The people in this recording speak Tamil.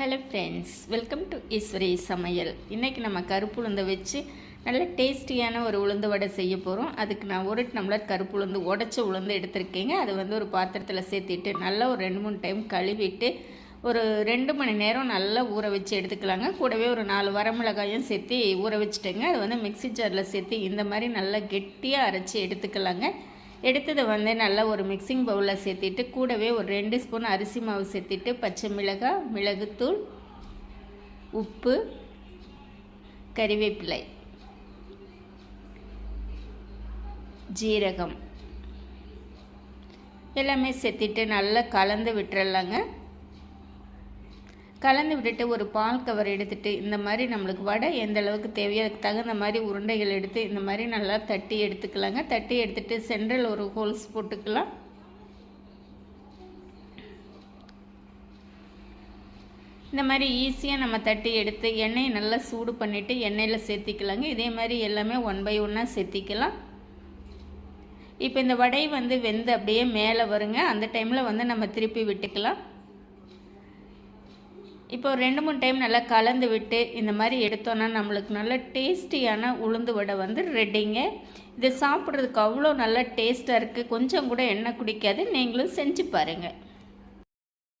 Hello friends welcome to Eswari சமையல் இன்றைக்கி நம்ம கருப்பு உளுந்தை வச்சு நல்ல டேஸ்டியான ஒரு உளுந்து வடை செய்ய போகிறோம் அதுக்கு நான் ஒரு டம்ளர் கருப்பு உளுந்து உடச்ச உளுந்து எடுத்திருக்கேங்க. அதை வந்து ஒரு பாத்திரத்தில் சேர்த்திட்டு நல்லா ஒரு ரெண்டு மூணு டைம் கழுவிட்டு ஒரு ரெண்டு மணி நேரம் நல்லா ஊற வச்சு எடுத்துக்கலாங்க. கூடவே ஒரு நாலு வரமிளகாயும் சேர்த்து ஊற வச்சுட்டேங்க. அது வந்து மிக்ஸி ஜாரில் சேர்த்து இந்த மாதிரி நல்லா கெட்டியாக அரைச்சி எடுத்துக்கலாங்க. எடுத்ததை வந்து நல்லா ஒரு மிக்சிங் பவுலில் சேர்த்திட்டு கூடவே ஒரு ரெண்டு ஸ்பூன் அரிசி மாவு சேர்த்திட்டு பச்சை மிளகாய் மிளகுத்தூள் உப்பு கறிவேப்பிலை ஜீரகம். எல்லாமே சேர்த்திட்டு நல்லா கலந்து விட்டுறலாங்க. கலந்து விட்டுட்டு ஒரு பால் கவர் எடுத்துட்டு இந்த மாதிரி நம்மளுக்கு வடை எந்த அளவுக்கு தேவையோ அதுக்கு தகுந்த மாதிரி உருண்டைகள் எடுத்து இந்த மாதிரி நல்லா தட்டி எடுத்துக்கலாங்க. தட்டி எடுத்துட்டு சென்ட்ரல் ஒரு ஹோல்ஸ் போட்டுக்கலாம். இந்த மாதிரி ஈஸியாக நம்ம தட்டி எடுத்து எண்ணெயை நல்லா சூடு பண்ணிவிட்டு எண்ணெயில் சேர்த்திக்கலாங்க. இதே மாதிரி எல்லாமே ஒன் பை ஒன்னாக சேர்த்திக்கலாம். இப்போ இந்த வடை வந்து வெந்து அப்படியே மேலே வருங்க. அந்த டைமில் வந்து நம்ம திருப்பி விட்டுக்கலாம். இப்போ ரெண்டு மூணு டைம் நல்லா கலந்து விட்டு இந்த மாதிரி எடுத்தோன்னா நம்மளுக்கு நல்ல டேஸ்டியான உளுந்து வடை வந்து ரெடிங்க இது சாப்பிட்றதுக்கு அவ்வளோ நல்லா டேஸ்ட்டாக இருக்குது கொஞ்சம் கூட எண்ணெய் குடிக்காது. நீங்களும் செஞ்சு பாருங்கள்